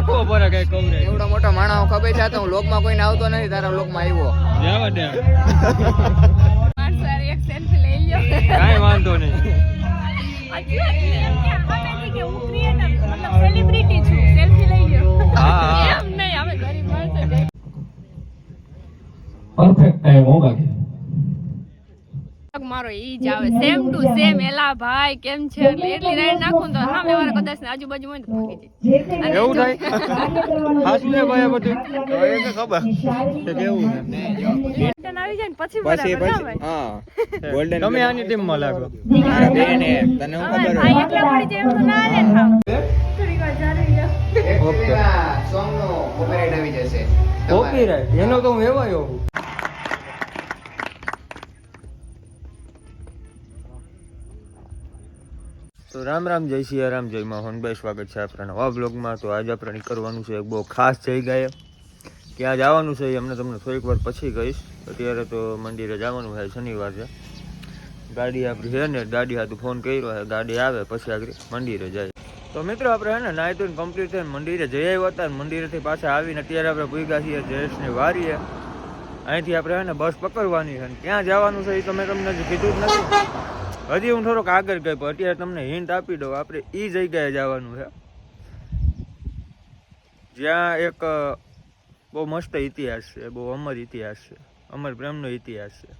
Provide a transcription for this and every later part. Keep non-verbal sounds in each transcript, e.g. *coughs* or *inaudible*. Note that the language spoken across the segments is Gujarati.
રાખવો પડે કઈ કહું રે એવડો મોટો માણસ ખબર છે તો હું લોકમાં કોઈને આવતો નથી તારા લોકમાં આવ્યો. જવા દે માણસો એક સેલ્ફી લઈ લ્યો. કાંઈ વાંધો નહીં. હજી હજી એમ કે સામેથી કે હું ક્રિએટર મતલબ સેલિબ્રિટી છું. સેલ્ફી લઈ લ્યો. હા, હા. એમ નહીં અમે ગરીબ માણસો પરફેક્ટ ટાઈમ હો બાકી. મારો ઈ જ આવે. સેમ ટુ સેમ એલા ભાઈ કેમ છે? એટલે એટલી રાઈડ નાખું તો સામે વાળા ની આજુબાજુ હોય ને એવું થાય? હાસું છે ભાઈ બધું. તો એ કે ખબર કે કેવું છે. પછી પછી હા ગોલ્ડન તમે આની લાગો. તને હું ખબર પડી ના થાવ ઓકે. સોંગ નો આવી જશે કોપીરાઈટ એનો તો હું એવાયો તો રામ રામ, જય સિયારામ જય મોહન ભાઈ સ્વાગત છે આપણા નવા બ્લોગમાં તો આજે આપણે નીકળવાનું છે એક બહુ ખાસ જગ્યાએ ક્યાં જવાનું છે એ અમને તમને થોડીક વાર પછી કહીશ. અત્યારે તો મંદિરે જવાનું છે, શનિવાર છે. ગાડી આપણી છે ને, ગાડી હાથું ફોન કર્યો છે, ગાડી આવે પછી આગળ મંદિરે જાય. તો મિત્રો આપણે હે ને, નાહી કમ્પ્લીટ થઈને મંદિરે જઈ આવ્યા હતા મંદિરેથી પાછા આવીને અત્યારે આપણે ભૂગા છીએ જયેશની વારીએ. અહીંથી આપણે હે ને બસ પકડવાની છે ને, ક્યાં જવાનું છે એ તો મેં તમને કીધું જ નથી. હજી હું થોડોક આગળ ગયો અત્યારે તમને હિન્ટ આપી દઉં, આપણે એ જગ્યાએ જવાનું છે. જ્યાં એક બહુ મસ્ત ઇતિહાસ છે, બહુ અમર ઇતિહાસ છે, અમર પ્રેમનો ઇતિહાસ છે.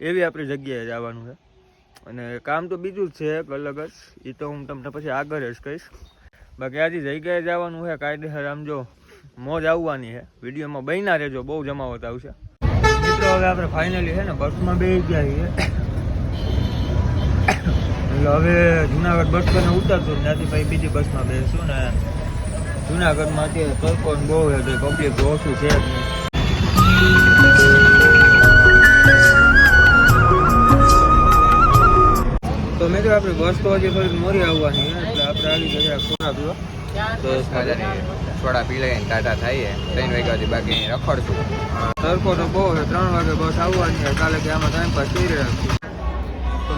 એવી આપણી જગ્યાએ જવાનું છે. અને કામ તો બીજું જ છે, એક અલગ જ. એ તો હું તમને પછી આગળ જ કહીશ. બાકી આજે જગ્યાએ જવાનું છે, કાયદેસર આમ જો મોજ આવવાની છે. વિડીયોમાં બન્યા રહેજો, બહુ જમાવટ આવશે. મિત્રો, હવે આપણે ફાઇનલી છે ને, બસમાં બે ગયા છીએ. એટલે હવે જુનાગઢ બસ સ્ટેન્ડ ઉતરશું ત્યાંથી બીજી બસમાં બેસું ને જુનાગઢમાં અત્યારે તડકો ને બહુ છે તો પબ્લિક તો ઓછું છે જ નહીં. તો મિત્રો આપણી બસ તો હજી થોડીક મોરી આવવાની એટલે આપણે આવી જગ્યા ખોરાક લો. તો મજાની થોડા પી લઈએ ટાટા થઈએ ત્રણ વાગ્યા સુધી બાકી રખડશું. તડકો તો બહુ છે ત્રણ વાગે બસ આવવાની કાલે કે આમાં ટાઈમ પાસ રાખશું. તો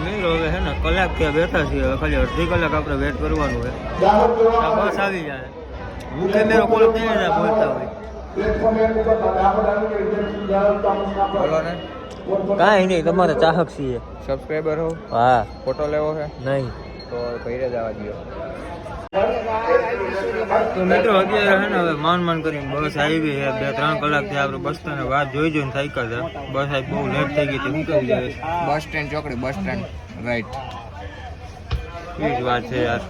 મિત્રો હવે છે ને કલાક ત્યાં બેઠા છીએ ખાલી અડધી કલાક આપણે વેટ કરવાનું હોય બસ આવી જાય. હું કેમેરો કોલ થઈ ને બોલતા હોય. કાંઈ નહીં તમારે ચાહક છીએ. સબસ્ક્રાઈબર હો? હા. ફોટો લેવો છે? નહીં. તો ઘરે જવા દો તો મિત્રો અત્યારે છે ને હવે માન માન કરીને બસ આવી છે. બે ત્રણ કલાકથી આપણે બસ સ્ટેન્ડ વાત જોઈ જોઈને થાક્યા છે બસ આવી બહુ લેટ થઈ ગઈ હતી. હું જાય બસ સ્ટેન્ડ ચોકડી બસ સ્ટેન્ડ. રાઈટ એ જ વાત છે યાર.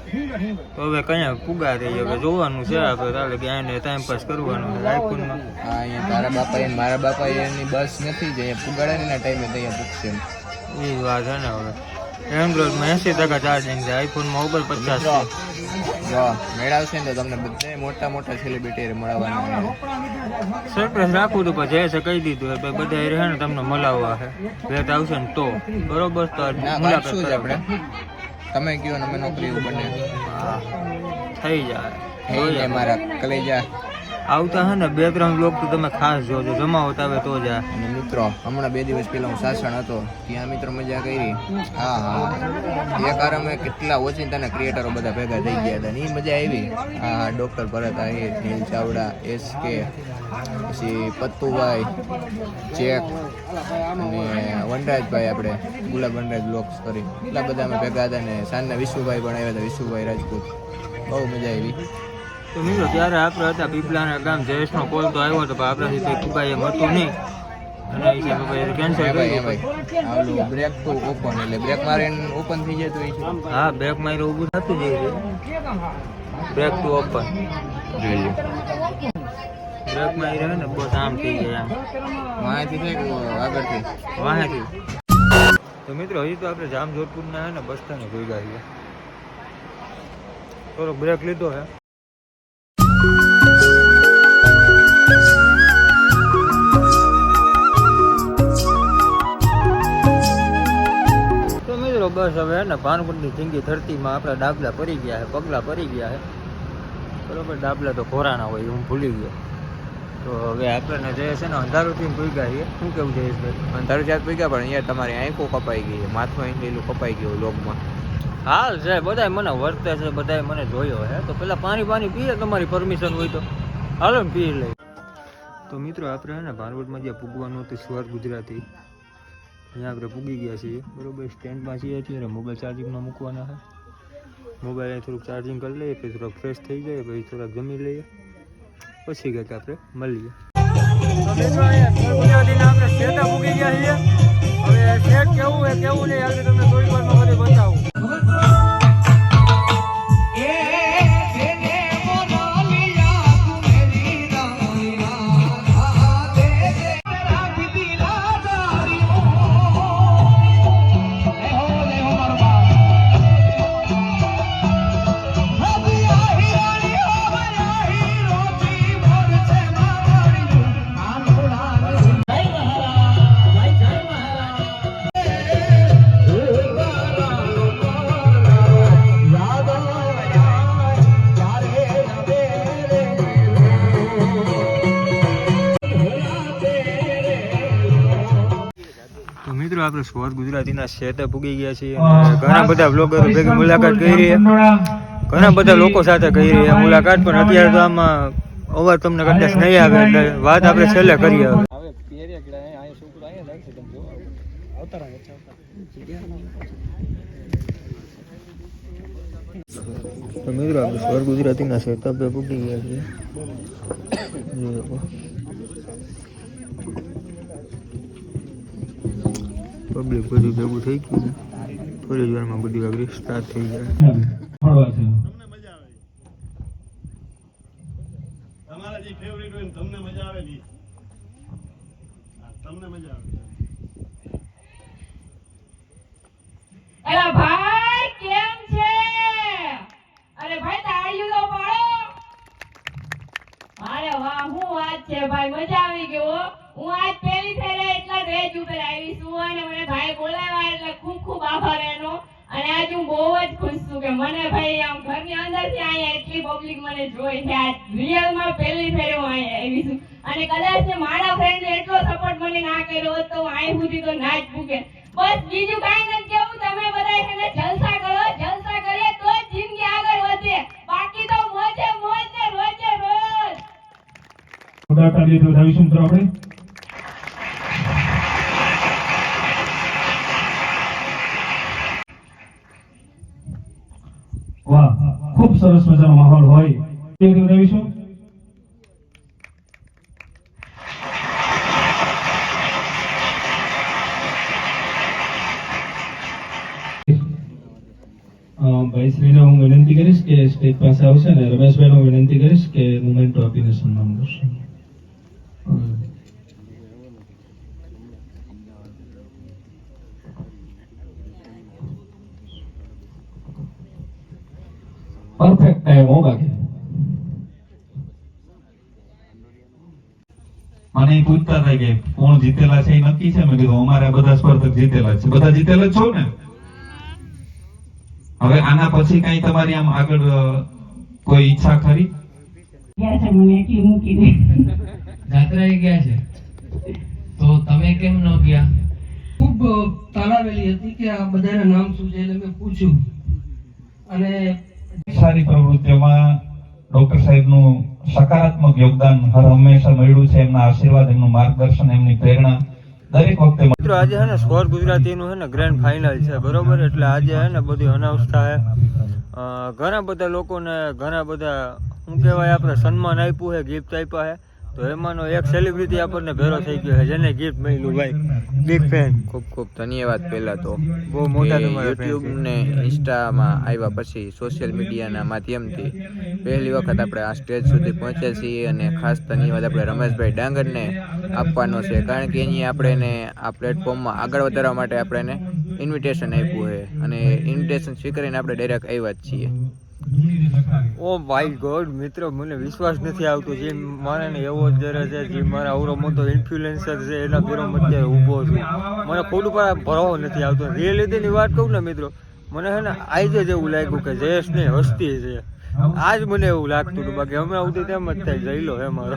તો હવે કયા પુગા થઈ હવે જોવાનું છે આપણે. તારે કે આને ટાઈમ પાસ કરવાનું છે આઈફોનમાં હા અહીંયા તારા બાપા એને મારા બાપા એની બસ નથી જ અહીંયા પુગાડે ને ટાઈમે ત્યાં પૂછશે એ જ વાત છે ને હવે. એન્ડ્રોઈડમાં એંસી ટકા ચાર્જિંગ છે. આઈફોનમાં ઉપર પચાસ જો મેળાવશે ને તો તમને બધાય મોટા મોટા સેલિબ્રિટી મળવાના સરપ્રાઈઝ રાખવું હતું પણ જયેશે કહી દીધું એટલે બધા રહે ને તમને મળાવવા છે ભેટ આવશે ને તો. બરોબર તો મુલાકાત શું છે આપણે. તમે કયો ને અમે નોકરી એવું બને હા. થઈ જાય. થઈ જાય મારા કલેજા. આવતા હે ને બે ત્રણ લોક તો તમે ખાસ જોજો. જમાવટ આવે તો જ અને મિત્રો હમણાં બે દિવસ પહેલા હું સાસણ હતો. ત્યાં મિત્રો મજા કરી. હા હા. એક વાર અમે કેટલા ઓચિંતાના ક્રિએટરો બધા ભેગા થઈ ગયા હતા ને એ મજા આવી. આ doctor Bharat Ahir Neel Chavda S K પછી પત્તુભાઈ ચેક અને વનરાજભાઈ આપણે, ગુલાબ વનરાજ બ્લોક્સ કરી. એટલા બધા અમે ભેગા હતા ને સાંજના વિશુભાઈ પણ આવ્યા હતા, વિશુભાઈ રાજપૂત. બહુ મજા આવી. તો મિત્રો, ત્યારે આપણે હતા પીપલાના ગામ, જયેશનો કોલ તો આવ્યો હતો, પણ આપણાથી એમ હતું નહીં. હિસાબે કેન્સલ કરી ભાઈ બ્રેક તો ઓપન એટલે બ્રેક મારીને ઓપન થઈ જાય તો એ છે. હા બ્રેક મારી ઊભું થતું જાય બ્રેક ટુ ઓપન જોઈ લો બ્રેક મારી રહે ને બસ આમ થઈ જાય આમ થાય કે આગળથી? વાહેથી. તો મિત્રો હજી તો આપણે જામ જોધપુરના હે ને બસ સ્ટેન્ડ ભેગા છીએ. થોડોક બ્રેક લીધો હે. બસ હવે ને ભાનગુંડની જિંદગી ધરતીમાં આપણા ડાબલા પડી ગયા છે પગલા પડી ગયા છે બરોબર ડાબલા તો ઘોરાના હોય હું ભૂલી ગયો. તો હવે આપણને જે છે ને અંધારુથી ભૂગ્યા છીએ. શું કેવું છે અંધારું જાત પી ગયા પણ અહીંયા તમારી આંખો કપાઈ ગઈ છે. માથું અહીં કપાઈ ગયું લોગમાં. હાલ છે બધાય મને વર્તે છે બધાય મને જોયો હે. તો પેલા પાણી પાણી પીએ તમારી પરમિશન હોય તો. હાલો પી લઈ તો મિત્રો આપણે ને ભાનવડમાં જે પૂગવાનું હતું સ્વર ગુજરાતી. અહીંયા આપણે પૂગી ગયા છીએ. બરાબર સ્ટેન્ડમાં છીએ અત્યારે. મોબાઈલ ચાર્જિંગમાં મૂકવાના છે. મોબાઈલ થોડુંક ચાર્જિંગ કરી લઈએ, પછી થોડોક ફ્રેશ થઈ જાય, પછી થોડાક જમી લઈએ. પછી ગયા આપણે મળીએ. આપણે મૂકી ગયા છીએ. હવે કેવું કેવું નહીં આપણે તમને થોડી વારમાં બધે બતાવું. મિત્રો આપણે સ્વર ગુજરાતીના શેતે પૂગી ગયા છીએ. અને ઘણા બધા બ્લોગરો ભેગી મુલાકાત કરી રહ્યા. ઘણા બધા લોકો સાથે કરી રહ્યા. મુલાકાત પણ અત્યારે તો આમાં અવાજ તમને કદાચ નહીં આવે એટલે વાત આપણે છેલ્લે કરીએ હવે. મિત્રો આપણે સ્વર ગુજરાતીના સેટઅપે પૂગી ગયા છીએ *coughs* જોઈ શકો. પબ્લિક બધું ભેગું થઈ ગયું વારમાં બધી આગળ સ્ટાર્ટ થઈ જાય. ને ને ભાઈ, કેમ છે? અરે ભાઈ, તાળીઓ અરે વાહ, હું વાત ભાઈ, મજા આવી ગઈ એટલા ઉપર આવી છું અને મને ભાઈ બોલાવ્યા એટલે ખૂબ ખૂબ આભાર એનો. અને આજ હું બહુ જ ખુશ છું કે મને ભાઈ આમ ઘરની અંદરથી અહીંયા એટલી પબ્લિક મને જોઈ છે. આજ રિયલમાં પહેલી ફેરે હું અહીંયા આવી છું. અને કદાચ મારા ફ્રેન્ડે એટલો સપોર્ટ મને ના કર્યો હોત તો હું અહીં સુધી તો ના જ ભૂકે. બસ બીજું કાંઈ નથી કેવું. તમે બધા એને જલસા કરો, જલસા કરે તો જિંદગી આગળ વધે. બાકી તો મોજે મોજ ને રોજે. રોજ ખુદા લીધો તો આપણે વાહ ખૂબ સરસ મજાનો માહોલ હોય કેવી રીતે રવિશું અ, ભાઈ શ્રીને હું વિનંતી કરીશ કે સ્ટેજ પાસે આવશે અને રમેશભાઈ હું વિનંતી કરીશ કે મુમેન્ટો આપીને સન્માન કરશે પરફેક્ટ ટાઈમ હો બાકી મને ઈ પૂછતા હતા કે કોણ જીતેલા છે એ નક્કી છે? મેં કીધું અમારે બધા સ્પર્ધક જીતેલા છે. બધા જીતેલા જ છો ને? હવે આના પછી કઈ તમારી આમ આગળ કોઈ ઈચ્છા ખરી? ગયા છે મને એકલી મૂકીને જાત્રાએ ગયા છે? તો તમે કેમ ન ગયા? ખૂબ તાલાવેલી હતી કે આ બધાના નામ શું છે એટલે મેં પૂછ્યું. અને સારી પ્રવૃત્તિઓમાં ડોક્ટર સાહેબનું સકારાત્મક યોગદાન હર હંમેશા મળ્યું છે એમના આશીર્વાદ એમનું માર્ગદર્શન એમની પ્રેરણા. મિત્રો, આજે હે ને સ્કોર ગુજરાતીનું છે ને ગ્રેન્ડ ફાઇનલ છે, બરોબર? એટલે આજે હે ને બધી અનાઉન્સ થાય. ઘણા બધા લોકોને ઘણા બધા, શું કહેવાય આપણે, સન્માન આપ્યું છે ગિફ્ટ આપ્યા છે તો એમાંનો એક સેલિબ્રિટી આપણને ભેરો થઈ ગયો છે જેને ગિફ્ટ મળ્યું ભાઈ. બિગ ફેન ખૂબ ખૂબ ધન્યવાદ પહેલા તો બહુ મોટા યુટ્યુબ ને ઇન્સ્ટામાં આવ્યા પછી સોશિયલ મીડિયાના માધ્યમથી પહેલી વખત આપણે આ સ્ટેજ સુધી પહોંચ્યા છીએ અને ખાસ ધન્યવાદ આપણે રમેશભાઈ ડાંગરને આપવાનો છે કારણ કે એની આપણે આ પ્લેટફોર્મમાં આગળ વધારવા માટે આપણે ઇન્વિટેશન આપ્યું છે. અને ઇન્વિટેશન સ્વીકારીને આપણે ડાયરેક્ટ આવ્યા જ છીએ. ઓ માય ગોડ, મિત્રો, મને વિશ્વાસ નથી આવતો. જે મારે ને એવો જ જરે છે, જે મારા અવરો મોટો ઇન્ફ્લુએન્સર છે, એના પેરો મધ્ય ઊભો છું. મને ખોટું ઉપર ભરાવો નથી આવતો. રિયલિટીની વાત કહું ને, મિત્રો, મને છે ને આજે જ એવું લાગ્યું કે જયેશ ને હસ્તી છે. આજ મને એવું લાગતું હતું. બાકી હમણાં સુધી તેમ જ થાય જઈલો હે મારો.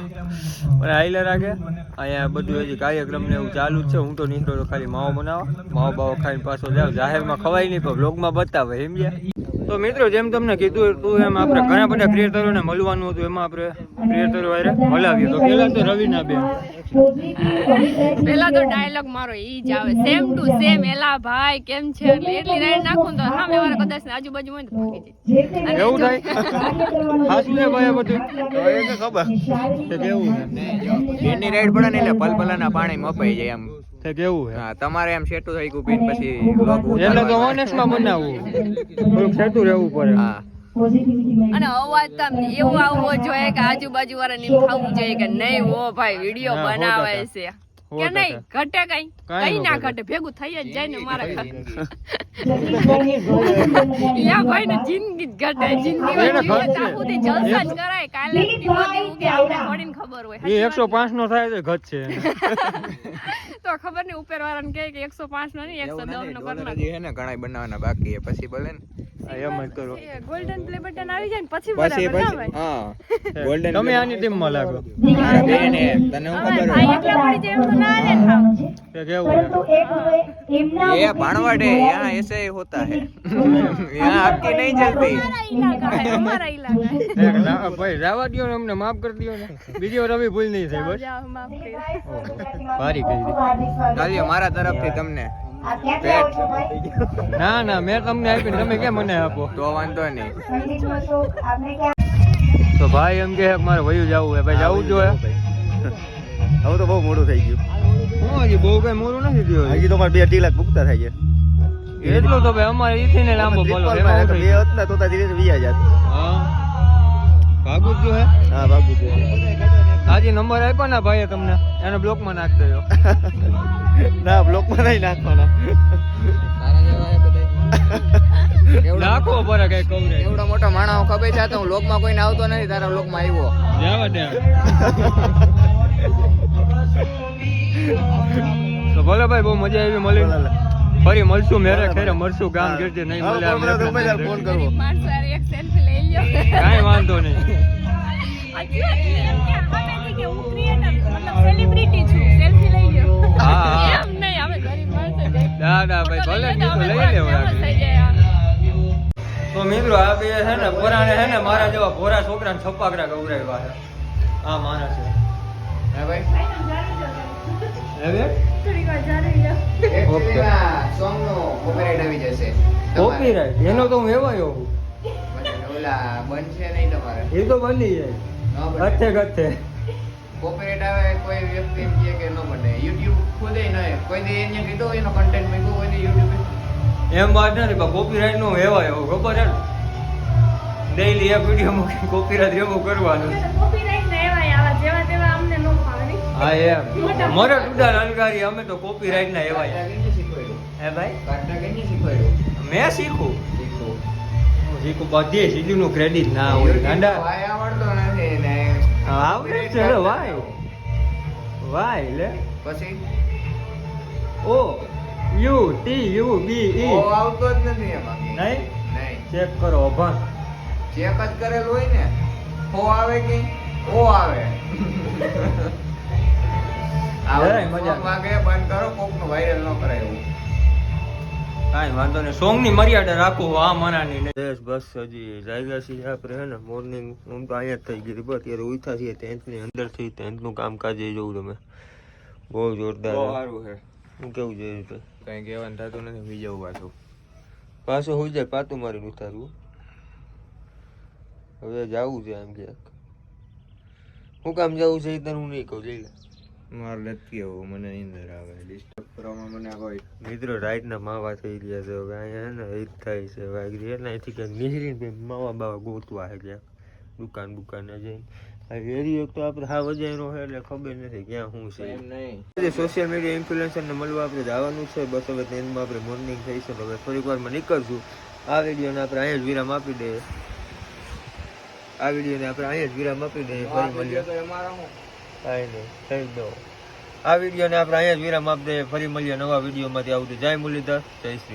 પણ આઈલે રાખે. અહીંયા બધું હજી કાર્યક્રમ ને એવું ચાલુ જ છે. હું તો નીકળ્યો તો ખાલી માવો બનાવો. માવો બાવો ખાઈને પાછો જાવ જાહેરમાં ખવાય નહીં, પણ બ્લોગમાં બતાવે, એમ સમજ્યા તો મિત્રો જેમ તમને કીધું હતું એમ આપણે ઘણા બધા ક્રિએટરોને મળવાનું હતું એમાં આપણે ક્રિએટરો વારે મળાવીએ તો પેલા તો રવિના બેન પેલા તો ડાયલોગ મારો ઈ જ આવે. સેમ ટુ સેમ એલા ભાઈ કેમ છે? એટલે એટલી રાઈડ નાખું તો સામે વાળા કદાચ ને આજુબાજુ હોય ને તો ભાગી જાય. એવું થાય? હાસું છે ભાઈ બધું. તો એ ખબર. કે કેવું છે? ટ્રેનની રાઈડ પડે ને એટલે પલપલાના પાણી મપાઈ જાય એમ. તે કેવું હા તમારે એમ સેટું થઈ ગયું પીને પછી એટલે તો ઉતારવાનો. ઓનેસ્ટમાં બનાવવું થોડુંક સેટું રહેવું પડે. હા. અને અવાજ તમ એવું આવવો જોઈએ કે આજુબાજુ વાળા ને એમ થવું જોઈએ કે નહીં ઓ ભાઈ વીડિયો બનાવે છે. કે નહીં ઘટે કઈ. કઈ ના ઘટે. ભેગું થઈ જ જાય ને મારા *laughs* યા ભાઈ ને જિંદગી જ ઘટે જિંદગી જલસા જ કરાય. કાલે ઉગે આપણે થોડીને ખબર હોય. એ એકસો પાંચ નો થાય તો ઘટ છે. *laughs* તો ખબર નહીં ઉપર વાળાને કહે કે એકસો પાંચ નો નહીં એકસો એવું દસ નથી, નો ડોલર કરી હજી હે ને ઘણાય બનાવવાના બાકી છે. પછી ભલે ને. એમ જ કરો. ગોલ્ડન પ્લે બટન આવી જાય ને પછી પછી હા. ગોલ્ડન તમે આની ટીમમાં લાગો મારા બેન હે તને હું હવે ખબર ભાઈ એકલા પડી જાય એવું તો ના લે ને હાવ. તે કેવું છે ये भाणवट है यहाँ ऐसे ही होता है यहाँ आपकी नहीं चलती અમારા ઈલાકા હે, અમારા ઈલાકા હે. એક રા- ભાઈ રાવા દ્યો ને અમને માફ કરી દ્યો ને બીજી વાર રવિ ભૂલ નહીં થાય બસ જાઓ, માફ કરી. ભારી કરી દીધી. ચાલ્યો મારા તરફથી તમને ના ના મેં તમને આપી ને તમે કેમ મને આપો તો વાંધો નહીં તો ભાઈ એમ કે મારે વયું જવું હે ભાઈ જવું જોઈએ. હવે તો બહુ મોડું થઈ ગયું. હું હજી બહુ કઈ મોડું નથી થયું હજી. તો મારે બે અઢી લાખ ભૂગતા થાય છે એટલું તો ભાઈ અમારે ઈથી ને લાંબો બોલો. બે? હતા તો ધીરે ધીરે વિયા જાત. હા. ભાગું જો હે હા બાબુ આજે નંબર આપ્યો ને ભાઈએ તમને એને બ્લોકમાં નાખી દેજો. *laughs* ના બ્લોકમાં નહીં નાખવાના. નાખો પર કઈ કહું રે એવડો મોટો માણસ ખબર છે તો હું લોકમાં કોઈને આવતો નથી તારા લોકમાં આવ્યો. જવા દે. તો ભલે ભાઈ બહુ મજા આવી મળી. ફરી મળશું મેરે ખેરે મળશું કામ ગીરજે નહીં મળે આપણે ફોન ગમે કરવો કાઈ હારે એક selfie લઈ લ્યો. કાંઈ વાંધો નહીં. ના ના ભાઈ ભલે લઈ લેવું તો મિત્રો આ બે છે ને પોરાને છે ને મારા જેવા ભોરા છોકરાને છપાકરા ગૌરાવ્યા છે. આ મારા છે. હે ભાઈ? એનો તો હું એવાયો ઓલા બનશે નહીં તમારે. એ તો બની જાય. ગથે ગથે. કોપીરાઈટ આવે કોઈ વ્યક્તિ એમ કહે કે ન બને. યુટ્યુબ ખુદે ન કોઈ દી એને કીધું એનો કન્ટેન્ટ મૂક્યું કોઈ યુટ્યુબે એમ વાત નથી પણ કોપીરાઇટ નો એવો ખબર છે ને? ડેઈલી એક વીડિયો મૂકી કોપીરાઇટ એવું કરવાનું. હા એમ. મોટા ટુડા અલગારી અમે તો કોપીરાઇટ ના એવાય હે ભાઈ? મેં શીખું. હું શીખું બધે સીધું નું ક્રેડિટ ના હોય ગાંડા. આવડે છે વાય વાય લે. પછી? O U T U B E O આવતો જ નથી એમાં. નહીં? નહીં. ચેક કરો અભણ. ચેક જ કરેલું હોય ને ઓ આવે કે ઓ આવે? આવે મજા વાગે બંધ કરો કોકનું વાયરલ ન કરાય એવું. કાંઈ વાંધો નહીં. સોંગની મર્યાદા રાખો આ મનાની નહીં બસ બસ હજી જાગ્યા છીએ આપણે હે ને? મોર્નિંગ હું તો અહીંયા જ થઈ ગઈ બસ અત્યારે ઉઠા છીએ ટેન્થની અંદરથી ટેન્થનું કામકાજ એ જોઉં તમે બહુ જોરદાર. સારું છે. હું કેવું જોયું તો કઈ કહેવાનું થતું નથી બીજું પાછું પાછો હોઈ જાય પાતું મારી ઉતારવું હવે જવું છે એમ ક્યાંક. હું કામ જવું છે એ તને હું નહીં કહું જઈ લે. મારે નથી આવું મને નીંદર આવે ડિસ્ટર્બ કરવામાં મને કોઈ મિત્રો રાઈટના માવા થઈ ગયા છે હવે અહીંયા ને એ થાય છે વાગરી એટલે અહીંથી ક્યાંક નીકળીને માવા બાવા ગોતવા છે ક્યાંક. દુકાન દુકાને જઈને. આ એરિયો તો આપણે હા વજાયનો છે એટલે ખબર નથી ક્યાં શું એમ નહીં. સોશિયલ મીડિયા ઇન્ફ્લુએન્સરને મળવા આપણે જવાનું છે. બસ હવે ટ્રેનમાં આપણે મોર્નિંગ થઈ છે હવે થોડીક વારમાં નીકળશું. આ વિડીયોને આપણે અહીંયા જ વિરામ આપી દઈએ. આ વિડીયોને આપણે અહીંયા જ વિરામ આપી દઈએ. ફરી મળીએ. કાંઈ નહીં થઈ દો આ વિડીયોને આપણે અહીંયા જ વિરામ આપી દઈએ. ફરી મળીએ નવા વિડીયોમાંથી આવતું જય મુરલીધર જય શ્રી